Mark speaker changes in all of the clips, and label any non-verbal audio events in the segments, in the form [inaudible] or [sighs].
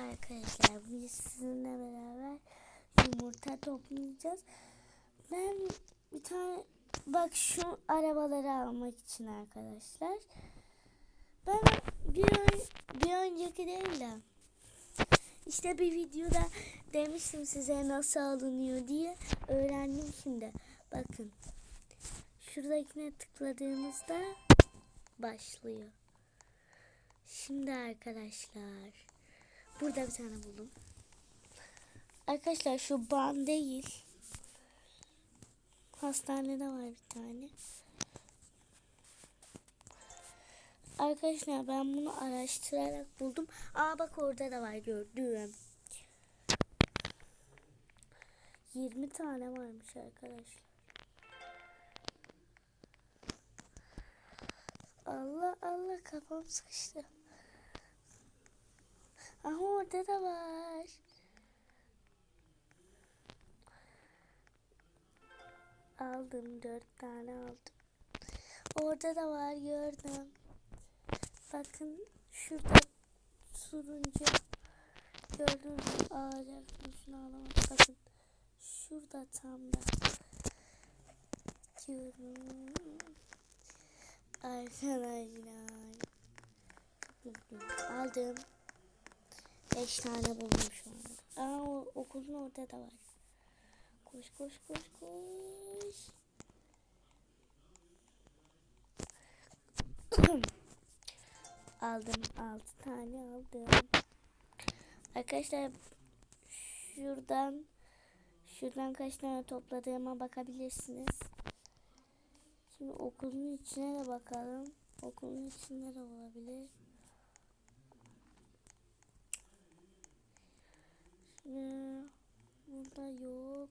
Speaker 1: Arkadaşlar bugün sizinle beraber yumurta toplayacağız. Ben bir tane bak şu arabaları almak için arkadaşlar. Ben bir, bir önceki değil de işte bir videoda demiştim size nasıl alınıyor diye öğrendim şimdi. Bakın şuradakine tıkladığınızda başlıyor. Şimdi arkadaşlar burada bir tane buldum. Arkadaşlar şu ban değil. Hastanede var bir tane. Arkadaşlar ben bunu araştırarak buldum. Aa bak orada da var gördüm. 20 tane varmış arkadaşlar. Allah Allah kafam sıkıştı. Aha orada da var. Aldım dört tane aldım. Orada da var gördüm. Bakın şurada turuncu gördünüz mü? Alacaktım şunu alamadım. Bakın şurada tam da diyorum. Arkadaşlar. Aldım. Beş tane buldum şu anda. Aa o, okulun orada da var. Koş koş koş koş. [coughs] aldım. Altı tane aldım. Arkadaşlar şuradan şuradan kaç tane topladığıma bakabilirsiniz. Şimdi okulun içine de bakalım. Okulun içinde de olabilir. Şimdi burada yok.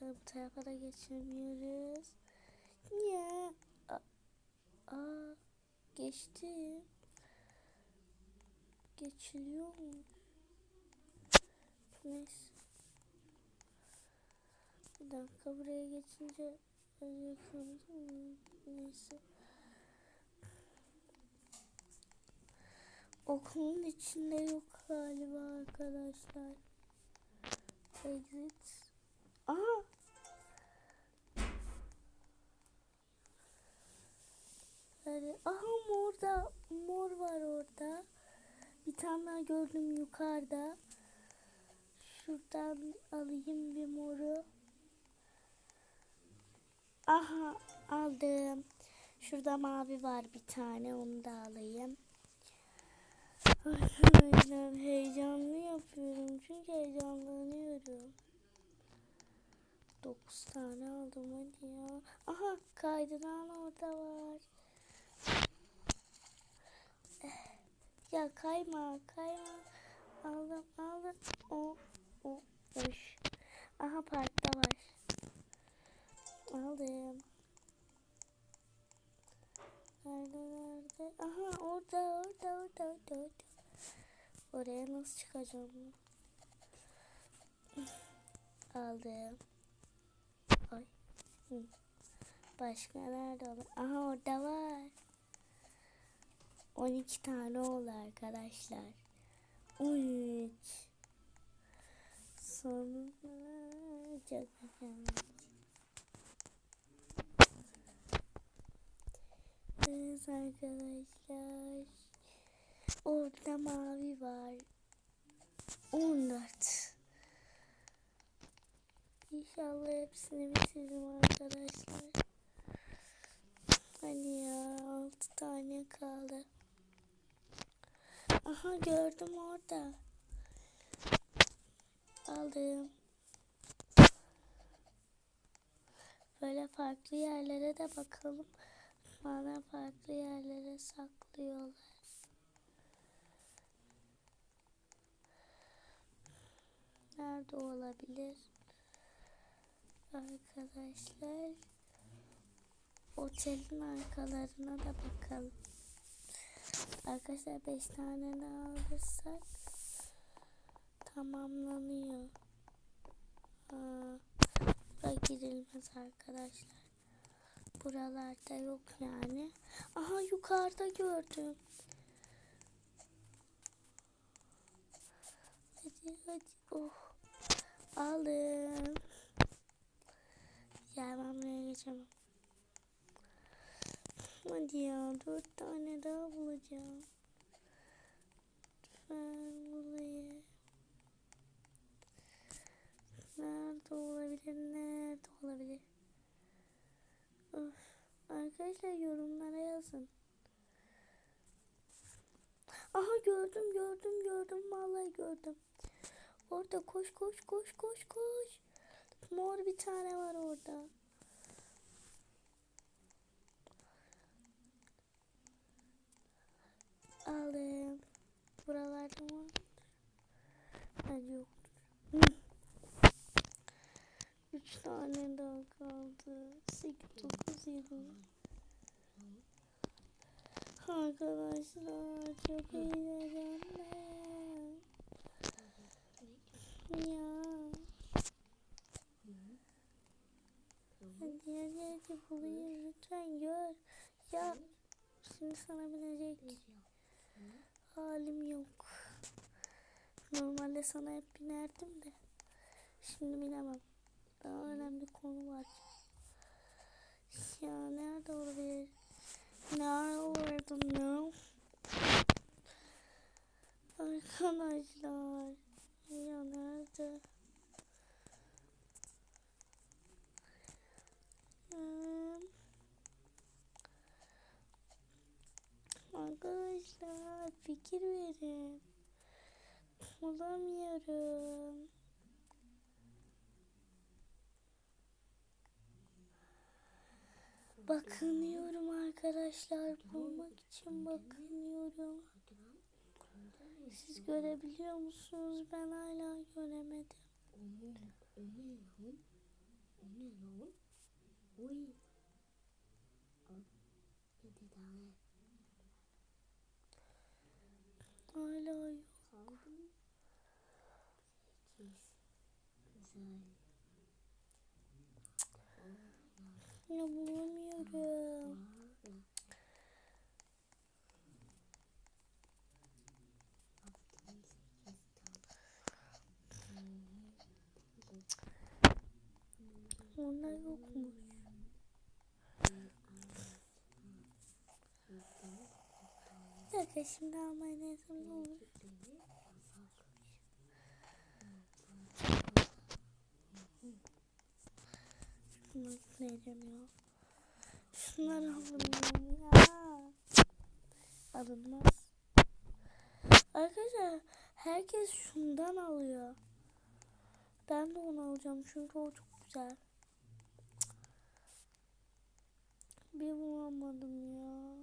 Speaker 1: Bu tarafa da geçemiyoruz. Ya. Aa, aa, geçti. Geçiliyor mu? Neyse. Bir dakika buraya geçince. Neyse. Okulun içinde yok galiba arkadaşlar. Exit. Aha. Yani, aha mor da mor var orada. Bir tane daha gördüm yukarıda. Şuradan alayım bir moru. Aha aldım. Şurada mavi var bir tane onu da alayım. Arkadaşlar heyecanlı yapıyorum çünkü heyecanlanıyorum. 9 tane aldım hadi ya. Aha kaydıran orada var. Eh, Ya kayma kayma. Aldım aldım. O o oş. Aha parkta var. Aldım. Nerede? Aha orada orada orada orada orada. Oraya nasıl çıkacağım? Aldım. Ay. Başka nerede olur? Aha orada var. 12 tane oldu arkadaşlar. 13. Sonunda çok güzel. Evet arkadaşlar. Orada mavi var. 14. İnşallah hepsini bitiririm arkadaşlar. Hadi ya 6 tane kaldı. Aha gördüm orada. Aldım. Böyle farklı yerlere de bakalım. Bana farklı yerlere saklıyorlar. Nerede olabilir? Arkadaşlar otelin arkalarına da bakalım. Arkadaşlar 5 tane alırsak tamamlanıyor. Aa, bura girilmez arkadaşlar. Buralarda yok yani. Aha yukarıda gördüm. Hadi hadi. Oh. Alın. Ya ben buraya geçemem. Hadi ya dört tane daha bulacağım. Lütfen buraya. Arkadaşlar yorumlara yazın. Aha gördüm gördüm gördüm vallahi gördüm. Orada koş koş koş koş koş. Mor bir tane var orada. Aldım. Buralarda mı? Bence yoktur. Üç tane daha kaldı. Sekiz, dokuz, yedi. Arkadaşlar çok eğlendim. Ya. Hadi hadi hadi bulayım lütfen gör. Ya şimdi sana binecek halim yok. Normalde sana hep binerdim de. Şimdi binemem. Daha önemli konu var. Ya nerede olabilir? Nerede olurdum ya? Arkadaşlar. Ya nerede? Hmm. Arkadaşlar fikir verin. Bulamıyorum. Bakınıyorum arkadaşlar. Bulmak için bakınıyorum. Siz görebiliyor musunuz? Ben hala göremedim. Hala yok. Ya bulamıyorum. Onlar yokmuş. Dakika şimdi almayı ne olur? Şunları ya. Şunları alınmam ya. Alınmaz. Arkadaşlar herkes şundan alıyor. Ben de onu alacağım çünkü o çok güzel. Bir bulamadım ya.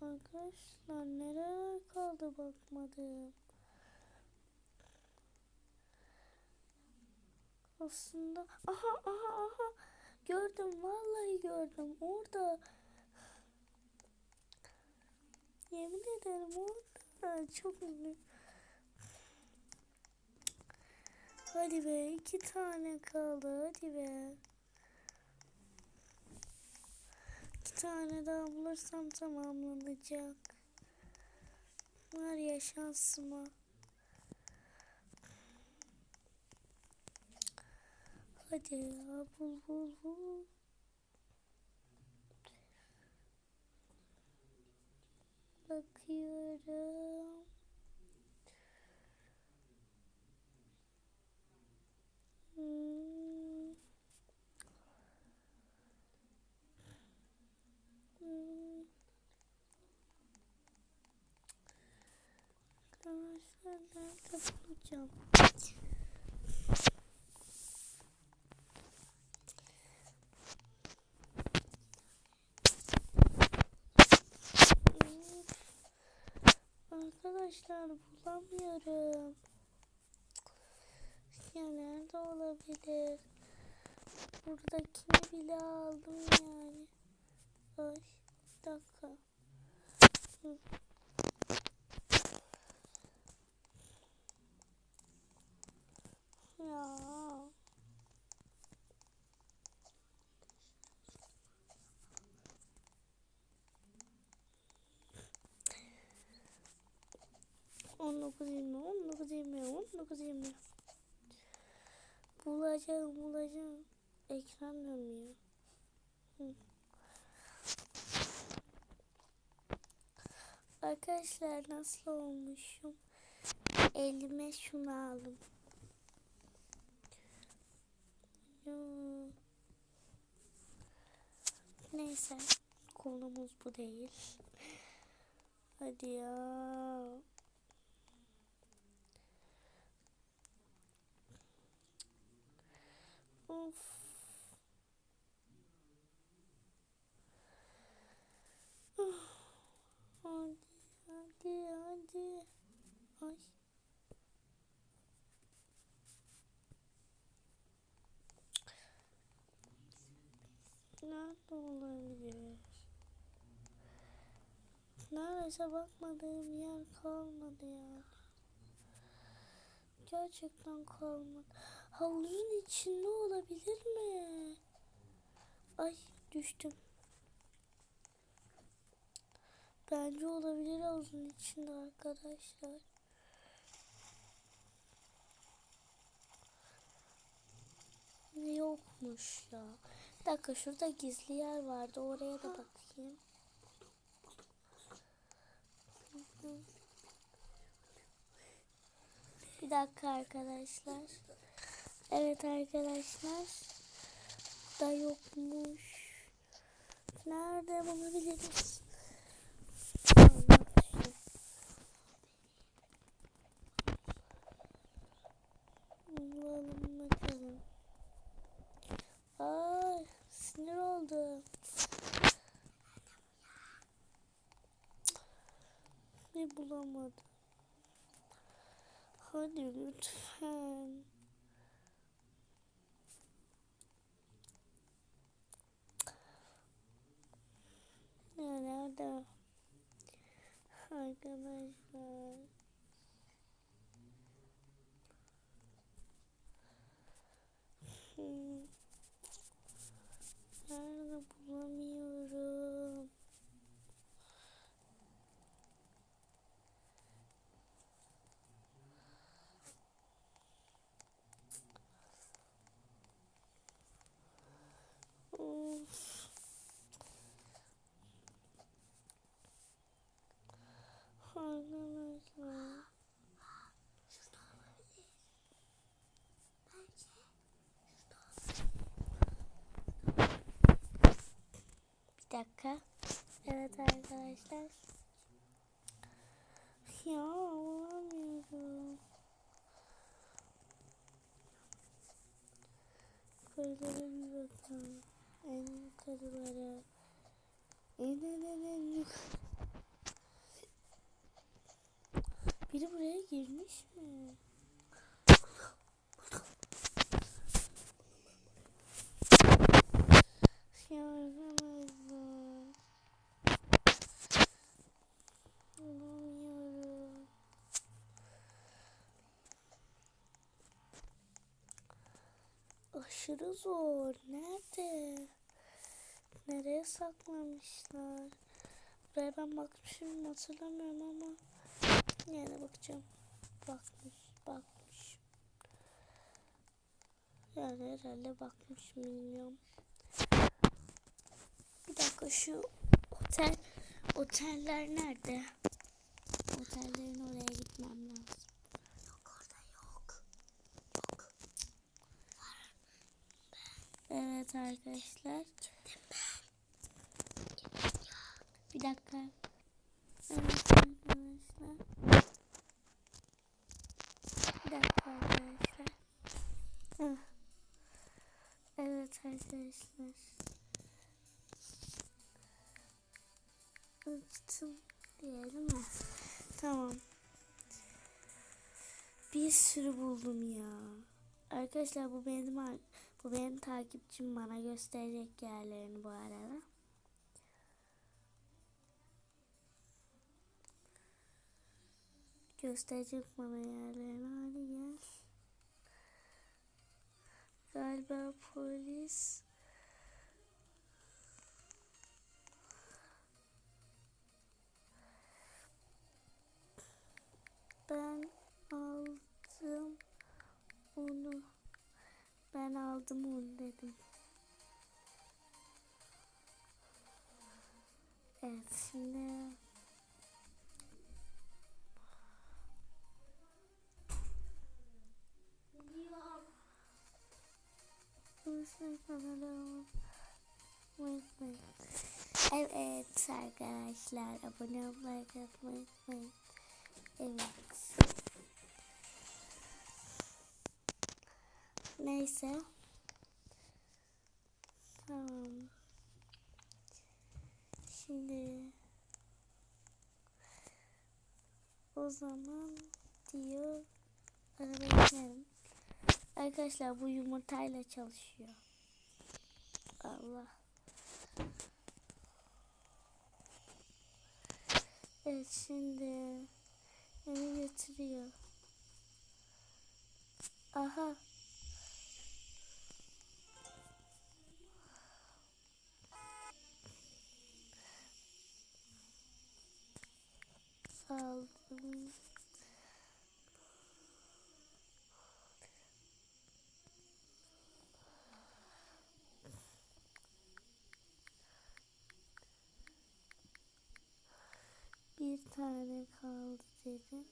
Speaker 1: Arkadaşlar nereye kaldı bakmadım. Aslında aha aha aha gördüm vallahi gördüm orada. Yemin ederim orada çok ünlü. Hadi be iki tane kaldı hadi be. İki tane daha bulursam tamamlanacak. Var ya şansıma. Hadi ya bul bul bul. Bakıyorum. Hmm. Hmm. Arkadaşlar bulacağım? Arkadaşlar bulamıyorum. Ya nerede olabilir? Buradakini bile aldım yani. Ay bir dakika. Hı. Ya. 19 20 19 20 19 20 Bulacağım bulacağım. Ekran dönmüyor. Arkadaşlar nasıl olmuşum? Elime şunu aldım. Neyse konumuz bu değil. Hadi ya. Of. [sighs] Hadi hadi hadi. Ay. Nerede olabilir? Neredeyse bakmadığım yer kalmadı ya. Gerçekten kalmadı. Havuzun içinde olabilir mi? Ay düştüm. Bence olabilir havuzun içinde arkadaşlar. Yokmuş ya. Bir dakika şurada gizli yer vardı. Oraya da bakayım. Bir dakika arkadaşlar. Evet arkadaşlar. Da yokmuş. Nerede bulabiliriz? Bulalım bakalım. Ay sinir oldum. Bir bulamadım. Hadi lütfen. Nerede? Arkadaşlar. Nerede bulamıyorum. Of. Arkadaşlar. Bir dakika. Evet arkadaşlar. Ya olamıyorum. Yukarılara bir bakalım. En yukarılara. En en yukarı. Biri buraya girmiş mi? Yargılamazlar. Aşırı zor. Nerede? Nereye saklamışlar? Buraya ben bakmışım hatırlamıyorum ama yine bakacağım. Bakmış, bakmış. Yani herhalde bakmış bilmiyorum. Bir dakika şu otel oteller nerede? Otellerin oraya gitmem lazım. Yok orada yok. Yok. Evet arkadaşlar. Bir dakika. Evet arkadaşlar. Bir dakika arkadaşlar. Evet arkadaşlar. Uçtum diyelim mi? Tamam. Bir sürü buldum ya. Arkadaşlar bu benim bu benim takipçim bana gösterecek yerlerini bu arada. Gösterecek bana yerlerini. Hadi gel. Galiba polis. Ben aldım onu. Ben aldım onu dedim. Evet şimdi Evet arkadaşlar abone olmayı unutmayın. Evet. Neyse. Tamam. Şimdi o zaman diyor öğretmenim. Arkadaşlar bu yumurtayla çalışıyor. Allah. Evet şimdi beni götürüyor. Aha. Aldım. Bir tane kaldı dedi.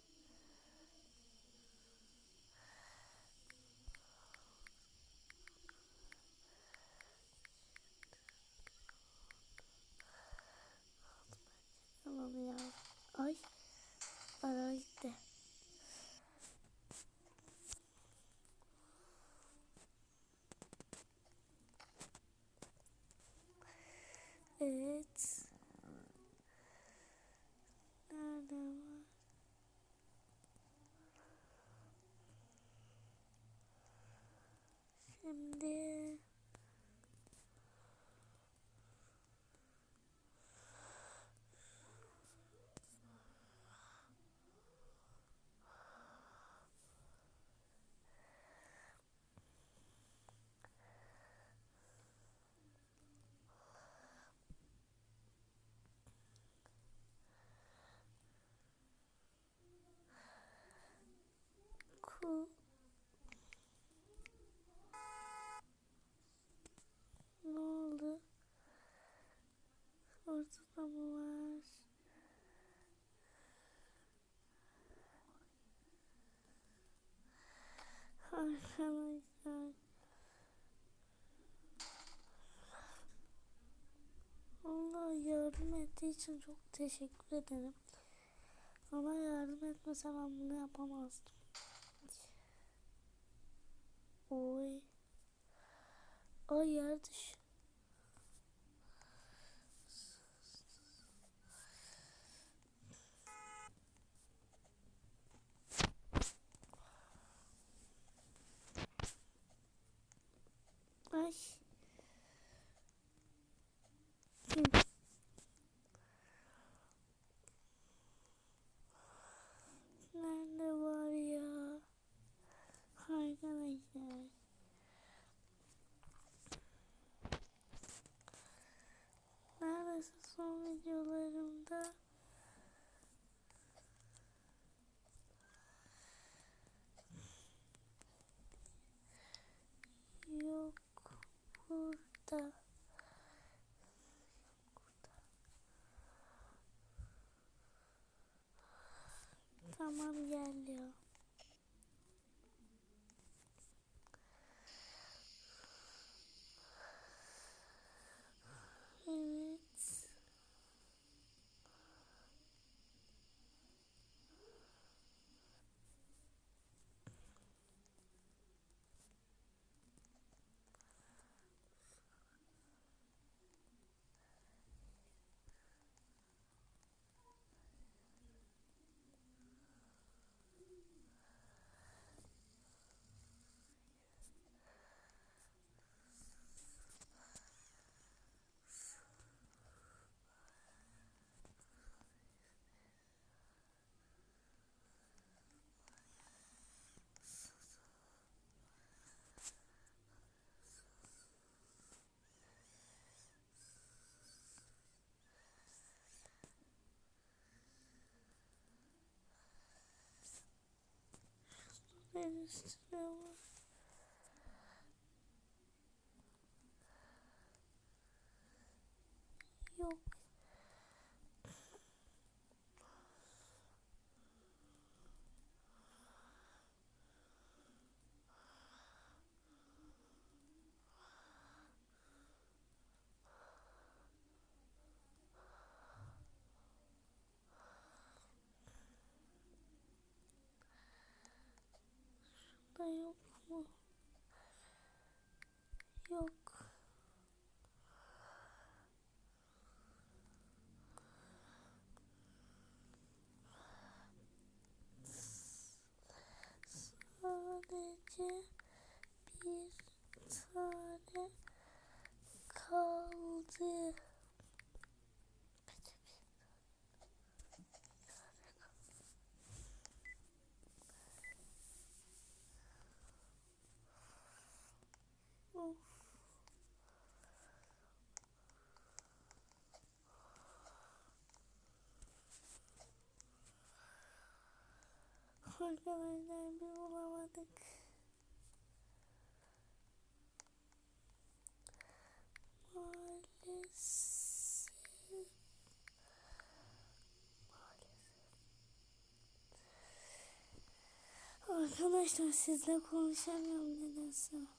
Speaker 1: Tamam ya. Ay. Ara gitti. Evet. Nerede var? Şimdi ku ne oldu? Ortada mı var? Arkadaşlar. Allah yardım ettiği için çok teşekkür ederim. Ama yardım etmese ben bunu yapamazdım. Oy. Ay yer düş. Ay. Hı. Nerede var ya? Arkadaşlar. Neredeyse son videolarımda yok burada. Tamam geliyor. Ben üstüne var. Yok. Da yok mu? Yok. Sadece bir tane kaldı. Of. Arkadaşlar bir bulamadık. Maalesef. Arkadaşlar sizle konuşamıyorum nedense.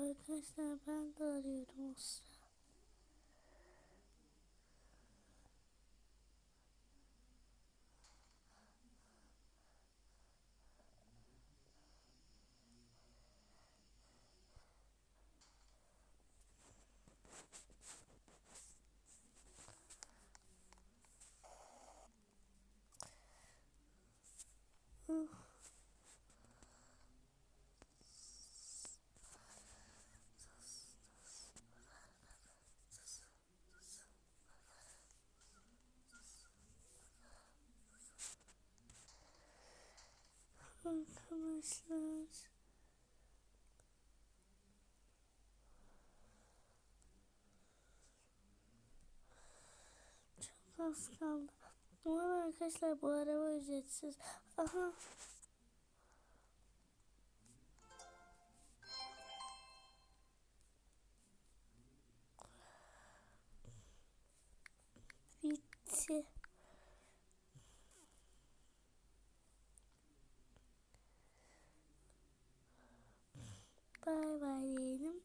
Speaker 1: Arkadaşlar ben de arıyorum. O Arkadaşlar. Çok az kaldı. Umarım arkadaşlar bu araba ücretsiz. Aha. Bitti. Bay bay diyelim.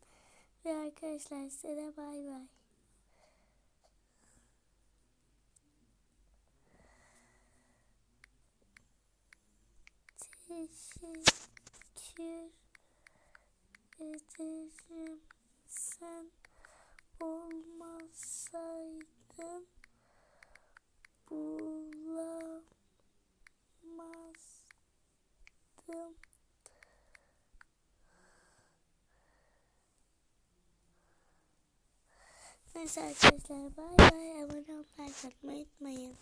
Speaker 1: Ve arkadaşlar size de bay bay. Teşekkür ederim. Sen olmasaydın bulamazdım. Neyse arkadaşlar bay bay abone olmayı unutmayın.